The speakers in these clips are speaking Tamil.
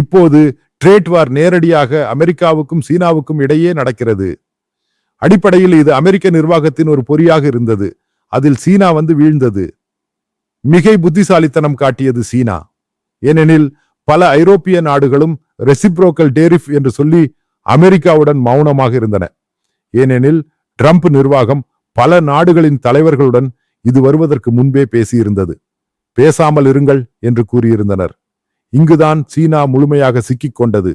இப்போது ட்ரேட் வார் நேரடியாக அமெரிக்காவுக்கும் சீனாவுக்கும் இடையே நடக்கிறது. அடிப்படையில் இது அமெரிக்க நிர்வாகத்தின் ஒரு பொறியாக இருந்தது. அதில் சீனா வந்து வீழ்ந்தது. மிகை புத்திசாலித்தனம் காட்டியது சீனா. ஏனெனில் பல ஐரோப்பிய நாடுகளும் ரெசிப்ரோக்கல் டேரிஃப் என்று சொல்லி அமெரிக்காவுடன் மௌனமாக இருந்தன. ஏனெனில் ட்ரம்ப் நிர்வாகம் பல நாடுகளின் தலைவர்களுடன் இது வருவதற்கு முன்பே பேசியிருந்தது. பேசாமல் இருங்கள் என்று கூறியிருந்தனர். இங்குதான் சீனா முழுமையாக சிக்கிக் கொண்டது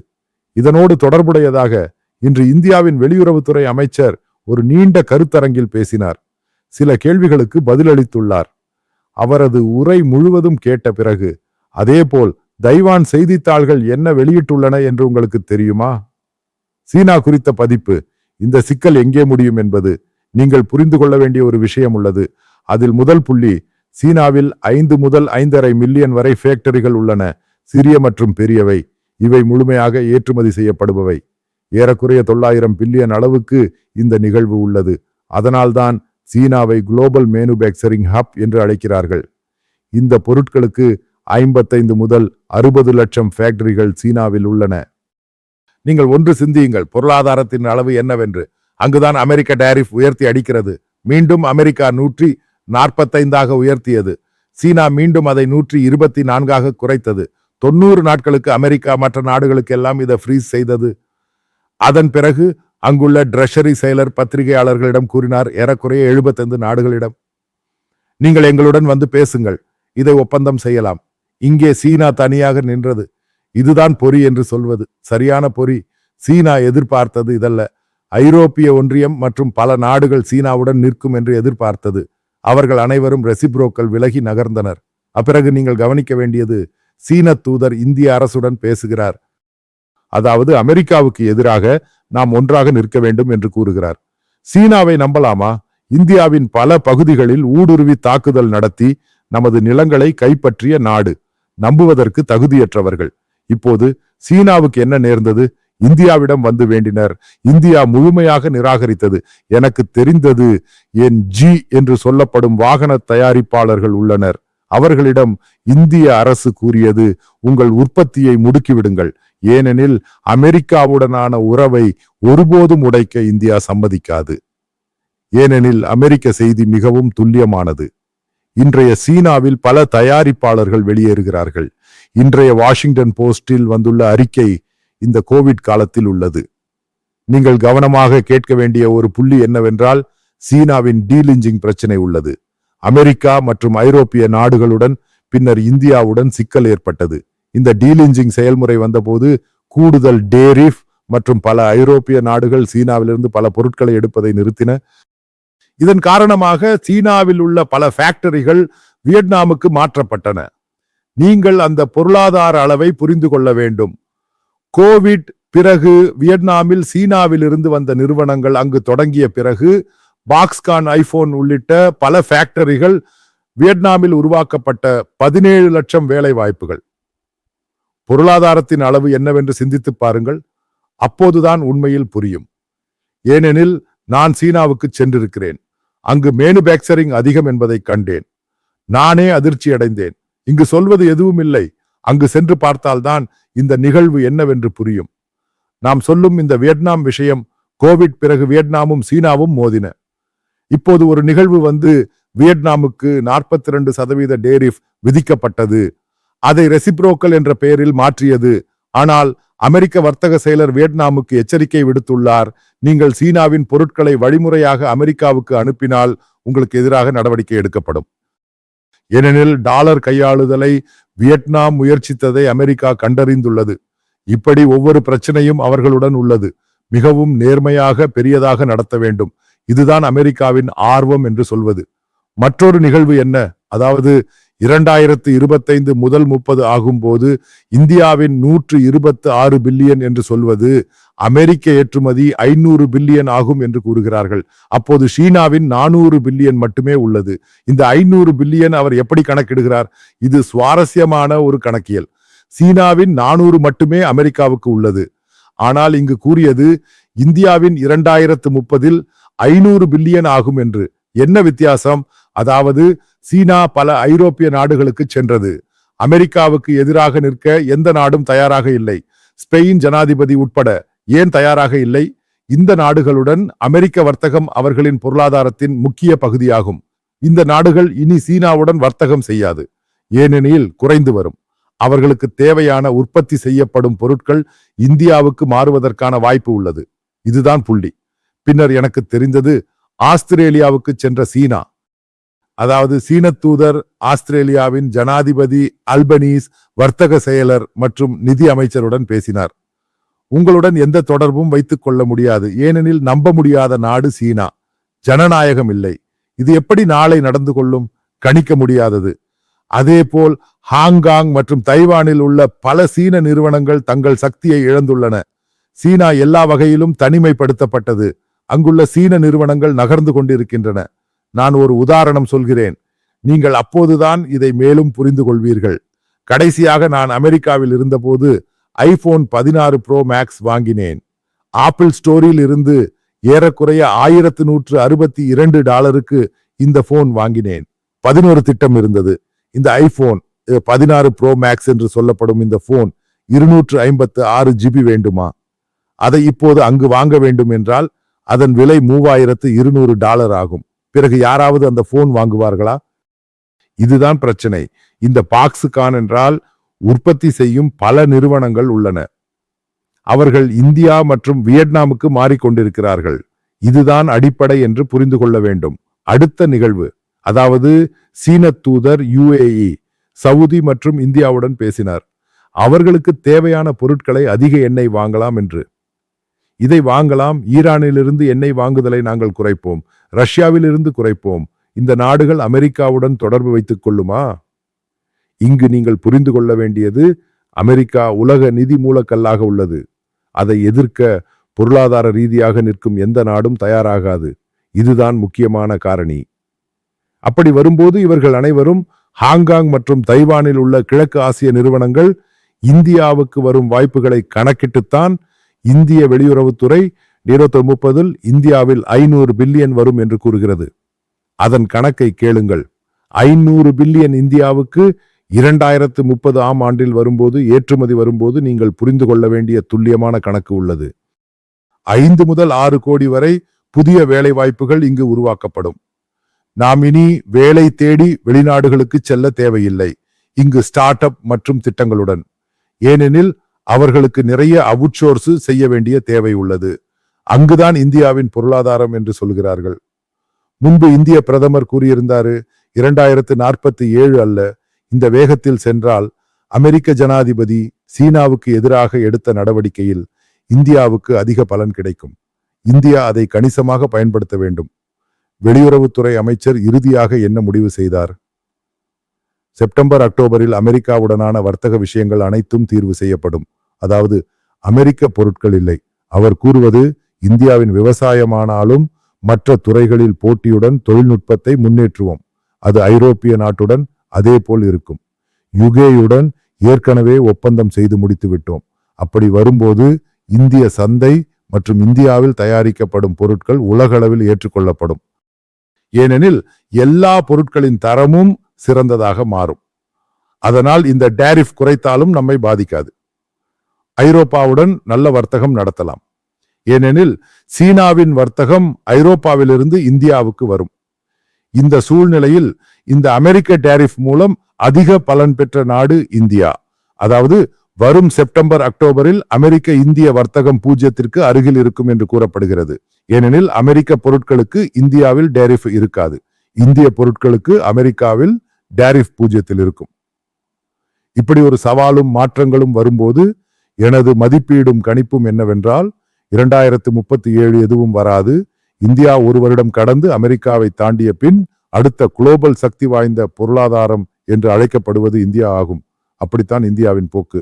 இதனோடு தொடர்புடையதாக இன்று இந்தியாவின் வெளியுறவுத்துறை அமைச்சர் ஒரு நீண்ட கருத்தரங்கில் பேசினார். சில கேள்விகளுக்கு பதிலளித்துள்ளார். அவரது உரை முழுவதும் கேட்ட பிறகு அதேபோல் தைவான் செய்தித்தாள்கள் என்ன வெளியிட்டுள்ளன என்று உங்களுக்கு தெரியுமா? சீனா குறித்த பதிப்பு இந்த சிக்கல் எங்கே முடியும் என்பது நீங்கள் புரிந்து கொள்ள வேண்டிய ஒரு விஷயம் உள்ளது. அதில் முதல் புள்ளி சீனாவில் ஐந்து முதல் ஐந்தரை மில்லியன் வரை ஃபேக்டரிகள் உள்ளன. சிறிய மற்றும் பெரியவை. இவை முழுமையாக ஏற்றுமதி செய்யப்படுபவை. ஏறக்குறைய தொள்ளாயிரம் பில்லியன் அளவுக்கு இந்த நிகழ்வு உள்ளது. அதனால்தான் சீனாவை குளோபல் மேனுபேக்சரிங் ஹப் என்று அழைக்கிறார்கள். இந்த பொருட்களுக்கு ஐம்பத்தைந்து முதல் அறுபது லட்சம் ஃபேக்டரிகள் சீனாவில் உள்ளன. நீங்கள் ஒன்று சிந்தியுங்கள். பொருளாதாரத்தின் அளவு என்னவென்று. அங்குதான் அமெரிக்க டேரிஃப் உயர்த்தி அடிக்கிறது. மீண்டும் அமெரிக்கா நூற்றி நாற்பத்தைந்தாக உயர்த்தியது. சீனா மீண்டும் அதை நூற்றி இருபத்தி நான்காக குறைத்தது. தொண்ணூறு நாட்களுக்கு அமெரிக்கா மற்ற நாடுகளுக்கு எல்லாம் இதை ஃப்ரீஸ் செய்தது. அதன் பிறகு அங்குள்ள ட்ரெஷரி செயலர் பத்திரிகையாளர்களிடம் கூறினார் ஏறக்குறைய எழுபத்தைந்து நாடுகளிடம். நீங்கள் எங்களுடன் வந்து பேசுங்கள் இதை ஒப்பந்தம் செய்யலாம். இங்கே சீனா தனியாக நின்றது. இதுதான் பொறி என்று சொல்வது. சரியான பொறி. சீனா எதிர்பார்த்தது இதல்ல. ஐரோப்பிய ஒன்றியம் மற்றும் பல நாடுகள் சீனாவுடன் நிற்கும் என்று எதிர்பார்த்தது. அவர்கள் அனைவரும் ரெசிப்ரோக்கள் விலகி நகர்ந்தனர். அப்பிறகு நீங்கள் கவனிக்க வேண்டியது சீன தூதர் இந்திய அரசுடன் பேசுகிறார். அதாவது அமெரிக்காவுக்கு எதிராக நாம் ஒன்றாக நிற்க வேண்டும் என்று கூறுகிறார். சீனாவை நம்பலாமா? இந்தியாவின் பல பகுதிகளில் ஊடுருவி தாக்குதல் நடத்தி நமது நிலங்களை கைப்பற்றிய நாடு. நம்புவதற்கு தகுதியற்றவர்கள். இப்போது சீனாவுக்கு என்ன நேர்ந்தது? இந்தியாவிடம் வந்து வேண்டினர். இந்தியா முழுமையாக நிராகரித்தது. எனக்கு தெரிந்தது என் ஜி என்று சொல்லப்படும் வாகன தயாரிப்பாளர்கள் உள்ளனர். அவர்களிடம் இந்திய அரசு கூறியது உங்கள் உற்பத்தியை முடுக்கிவிடுங்கள். ஏனெனில் அமெரிக்காவுடனான உறவை ஒருபோதும் உடைக்க இந்தியா சம்மதிக்காது. ஏனெனில் அமெரிக்க செய்தி மிகவும் துல்லியமானது. இன்றைய சீனாவில் பல தயாரிப்பாளர்கள் வெளியேறுகிறார்கள். இன்றைய வாஷிங்டன் போஸ்டில் வந்துள்ள அறிக்கை இந்த கோவிட் காலத்தில் உள்ளது. நீங்கள் கவனமாக கேட்க வேண்டிய ஒரு புள்ளி என்னவென்றால் சீனாவின் டீலிஞ்சிங் பிரச்சனை உள்ளது. அமெரிக்கா மற்றும் ஐரோப்பிய நாடுகளுடன் பின்னர் இந்தியாவுடன் சிக்கல் ஏற்பட்டது. இந்த டீலிஞ்சிங் செயல்முறை வந்தபோது கூடுதல் டேரிஃப் மற்றும் பல ஐரோப்பிய நாடுகள் சீனாவிலிருந்து பல பொருட்களை எடுப்பதை நிறுத்தின. இதன் காரணமாக சீனாவில் உள்ள பல ஃபேக்டரிகள் வியட்நாமுக்கு மாற்றப்பட்டன. நீங்கள் அந்த பொருளாதார அளவை புரிந்து கொள்ள வேண்டும். கோவிட் பிறகு வியட்நாமில் சீனாவில் இருந்து வந்த நிறுவனங்கள் அங்கு தொடங்கிய பிறகு பாக்ஸ்கான் ஐபோன் உள்ளிட்ட பல ஃபேக்டரிகள் வியட்நாமில் உருவாக்கப்பட்ட பதினேழு லட்சம் வேலை வாய்ப்புகள் பொருளாதாரத்தின் அளவு என்னவென்று சிந்தித்து பாருங்கள். அப்போதுதான் உண்மையில் புரியும். ஏனெனில் நான் சீனாவுக்கு சென்றிருக்கிறேன். அங்கு மேனுபேக்சரிங் அதிகம் என்பதை கண்டேன். நானே அதிர்ச்சி அடைந்தேன். இங்கு சொல்வது எதுவும் இல்லை. அங்கு சென்று பார்த்தால்தான் இந்த நிகழ்வு என்னவென்று புரியும். நாம் சொல்லும் இந்த வியட்நாம் விஷயம் கோவிட் பிறகு வியட்நாமும் சீனாவும் மோதின. இப்போது ஒரு நிகழ்வு வந்து வியட்நாமுக்கு நாற்பத்தி ரெண்டு சதவீத டேரிஃப் விதிக்கப்பட்டது. அதை ரெசிப்ரோக்கல் என்ற பெயரில் மாற்றியது. ஆனால் அமெரிக்க வர்த்தக செயலர் வியட்நாமுக்கு எச்சரிக்கை விடுத்துள்ளார். நீங்கள் சீனாவின் பொருட்களை வழிமுறையாக அமெரிக்காவுக்கு அனுப்பினால் உங்களுக்கு எதிராக நடவடிக்கை எடுக்கப்படும். ஏனெனில் டாலர் கையாளுதலை வியட்நாம் முயற்சித்ததை அமெரிக்கா கண்டறிந்துள்ளது. இப்படி ஒவ்வொரு பிரச்சனையும் அவர்களுடன் உள்ளது. மிகவும் நேர்மையாக பெரியதாக நடத்த வேண்டும். இதுதான் அமெரிக்காவின் ஆர்வம் என்று சொல்வது. மற்றொரு நிகழ்வு என்ன? அதாவது இரண்டாயிரத்து இருபத்தைந்து முதல் முப்பது ஆகும்போது இந்தியாவின் நூற்று இருபத்து ஆறு பில்லியன் என்று சொல்வது அமெரிக்க ஏற்றுமதி ஐநூறு பில்லியன் ஆகும் என்று கூறுகிறார்கள். அப்போது சீனாவின் நானூறு பில்லியன் மட்டுமே உள்ளது. இந்த ஐநூறு பில்லியன் அவர் எப்படி கணக்கிடுகிறார்? இது சுவாரஸ்யமான ஒரு கணக்கியல். சீனாவின் நானூறு மட்டுமே அமெரிக்காவுக்கு உள்ளது. ஆனால் இங்கு கூறியது இந்தியாவின் இரண்டாயிரத்து முப்பதில் ஐநூறு பில்லியன் ஆகும் என்று. என்ன வித்தியாசம்? அதாவது சீனா பல ஐரோப்பிய நாடுகளுக்கு சென்றது. அமெரிக்காவுக்கு எதிராக நிற்க எந்த நாடும் தயாராக இல்லை. ஸ்பெயின் ஜனாதிபதி உட்பட ஏன் தயாராக இல்லை? இந்த நாடுகளுடன் அமெரிக்க வர்த்தகம் அவர்களின் பொருளாதாரத்தின் முக்கிய பகுதியாகும். இந்த நாடுகள் இனி சீனாவுடன் வர்த்தகம் செய்யாது. ஏனெனில் குறைந்து வரும். அவர்களுக்கு தேவையான உற்பத்தி செய்யப்படும் பொருட்கள் இந்தியாவுக்கு மாறுவதற்கான வாய்ப்பு உள்ளது. இதுதான் புள்ளி. பின்னர் எனக்கு தெரிந்தது ஆஸ்திரேலியாவுக்கு சென்ற சீனா. அதாவது சீன தூதர் ஆஸ்திரேலியாவின் ஜனாதிபதி அல்பனீஸ் வர்த்தக செயலர் மற்றும் நிதி அமைச்சருடன் பேசினார். உங்களுடன் எந்த தொடர்பும் வைத்துக் கொள்ள முடியாது. ஏனெனில் நம்ப முடியாத நாடு சீனா. ஜனநாயகம் இல்லை. இது எப்படி நாளை நடந்து கொள்ளும்? கணிக்க முடியாதது. அதேபோல் ஹாங்காங் மற்றும் தைவானில் உள்ள பல சீன நிறுவனங்கள் தங்கள் சக்தியை இழந்துள்ளன. சீனா எல்லா வகையிலும் தனிமைப்படுத்தப்பட்டது. அங்குள்ள சீன நிறுவனங்கள் நகர்ந்து கொண்டிருக்கின்றன. நான் ஒரு உதாரணம் சொல்கிறேன். நீங்கள் அப்போதுதான் இதை மேலும் புரிந்து கொள்வீர்கள். கடைசியாக நான் அமெரிக்காவில் இருந்தபோது ஐபோன் பதினாறு ப்ரோ மேக்ஸ் வாங்கினேன். ஆப்பிள் ஸ்டோரியில் இருந்து ஏறக்குறைய ஆயிரத்து நூற்று அறுபத்தி இரண்டு டாலருக்கு இந்த போன் வாங்கினேன். பதினோரு திட்டம் இருந்தது. இந்த ஐபோன் பதினாறு ப்ரோ மேக்ஸ் என்று சொல்லப்படும் இந்த போன் இருநூற்று ஐம்பத்து ஆறு ஜிபி வேண்டுமா? அதை இப்போது அங்கு வாங்க வேண்டும் என்றால் அதன் விலை மூவாயிரத்து இருநூறு டாலர் ஆகும். பிறகு யாராவது அந்த போன் வாங்குவார்களா? இதுதான் பிரச்சனை. இந்த பாக்ஸுக்கான் என்றால் உற்பத்தி செய்யும் பல நிறுவனங்கள் உள்ளன. அவர்கள் இந்தியா மற்றும் வியட்நாமுக்கு மாறிக்கொண்டிருக்கிறார்கள். இதுதான் அடிப்படை என்று புரிந்து கொள்ள வேண்டும். அடுத்த நிகழ்வு. அதாவது சீன தூதர் யுஏஇ சவுதி மற்றும் இந்தியாவுடன் பேசினார். அவர்களுக்கு தேவையான பொருட்களை அதிக எண்ணெய் வாங்கலாம் என்று. இதை வாங்கலாம். ஈரானிலிருந்து எண்ணெய் வாங்குதலை நாங்கள் குறைப்போம். ரஷ்யாவிலிருந்து குறைப்போம். இந்த நாடுகள் அமெரிக்காவுடன் தொடர்பு வைத்துக் கொள்ளுமா? இங்கு நீங்கள் புரிந்து கொள்ள வேண்டியது அமெரிக்கா உலக நிதி மூலக்கல்லாக உள்ளது. அதை எதிர்க்க பொருளாதார ரீதியாக நிற்கும் எந்த நாடும் தயாராகாது. இதுதான் முக்கியமான காரணி. அப்படி வரும்போது இவர்கள் அனைவரும் ஹாங்காங் மற்றும் தைவானில் உள்ள கிழக்கு ஆசிய நிறுவனங்கள் இந்தியாவுக்கு வரும் வாய்ப்புகளை கணக்கிட்டுத்தான் இந்திய வெளியுறவுத்துறை இருபத்தி முப்பதில் இந்தியாவில் ஐநூறு பில்லியன் வரும் என்று கூறுகிறது. அதன் கணக்கை கேளுங்கள். ஐநூறு பில்லியன் இந்தியாவுக்கு இரண்டாயிரத்து முப்பது ஆம் ஆண்டில் வரும்போது ஏற்றுமதி வரும்போது நீங்கள் புரிந்து கொள்ள வேண்டிய துல்லியமான கணக்கு உள்ளது. ஐந்து முதல் ஆறு கோடி வரை புதிய வேலை வாய்ப்புகள் இங்கு உருவாக்கப்படும். நாம் இனி வேலை தேடி வெளிநாடுகளுக்கு செல்ல தேவையில்லை. இங்கு ஸ்டார்ட் அப் மற்றும் திட்டங்களுடன். ஏனெனில் அவர்களுக்கு நிறைய அவுட்சோர்ஸ் செய்ய வேண்டிய தேவை உள்ளது. அங்குதான் இந்தியாவின் பொருளாதாரம் என்று சொல்கிறார்கள். முன்பு இந்திய பிரதமர் கூறியிருந்தாரு இரண்டாயிரத்து நாற்பத்தி ஏழு அல்ல இந்த வேகத்தில் சென்றால் அமெரிக்க ஜனாதிபதி சீனாவுக்கு எதிராக எடுத்த நடவடிக்கையில் இந்தியாவுக்கு அதிக பலன் கிடைக்கும். இந்தியா அதை கணிசமாக பயன்படுத்த வேண்டும். வெளியுறவுத்துறை அமைச்சர் இறுதியாக என்ன முடிவு செய்தார்? செப்டம்பர் அக்டோபரில் அமெரிக்காவுடனான வர்த்தக விஷயங்கள் அனைத்தும் தீர்வு செய்யப்படும். அதாவது அமெரிக்க பொருட்கள் இல்லை. அவர் கூறுவது இந்தியாவின் விவசாயமானாலும் மற்ற துறைகளில் போட்டியுடன் தொழில்நுட்பத்தை முன்னேற்றுவோம். அது ஐரோப்பிய நாட்டுடன் அதே போல் இருக்கும். யுகேயுடன் ஏற்கனவே ஒப்பந்தம் செய்து முடித்து விட்டோம். அப்படி வரும்போது இந்திய சந்தை மற்றும் இந்தியாவில் தயாரிக்கப்படும் பொருட்கள் உலகளவில் ஏற்றுக்கொள்ளப்படும். ஏனெனில் எல்லா பொருட்களின் தரமும் சிறந்ததாக மாறும். அதனால் இந்த டேரிஃப் குறைத்தாலும் நம்மை பாதிக்காது. ஐரோப்பாவுடன் நல்ல வர்த்தகம் நடத்தலாம். ஏனெனில் சீனாவின் வர்த்தகம் ஐரோப்பாவிலிருந்து இந்தியாவுக்கு வரும். இந்த சூழ்நிலையில் இந்த அமெரிக்க டேரிஃப் மூலம் அதிக பலன் பெற்ற நாடு இந்தியா. அதாவது வரும் செப்டம்பர் அக்டோபரில் அமெரிக்க இந்திய வர்த்தகம் பூஜ்ஜியத்திற்கு அருகில் இருக்கும் என்று கூறப்படுகிறது. ஏனெனில் அமெரிக்க பொருட்களுக்கு இந்தியாவில் டேரிஃப் இருக்காது. இந்திய பொருட்களுக்கு அமெரிக்காவில் டேரிஃப் பூஜ்ஜியத்தில் இருக்கும். இப்படி ஒரு சவாலும் மாற்றங்களும் வரும்போது எனது மதிப்பீடும் கணிப்பும் என்னவென்றால் இரண்டாயிரத்து முப்பத்தி ஏழு எதுவும் வராது. இந்தியா ஒரு வருடம் கடந்து அமெரிக்காவை தாண்டிய பின் அடுத்த குளோபல் சக்தி வாய்ந்த பொருளாதாரம் என்று அழைக்கப்படுவது இந்தியா ஆகும். அப்படித்தான் இந்தியாவின் போக்கு.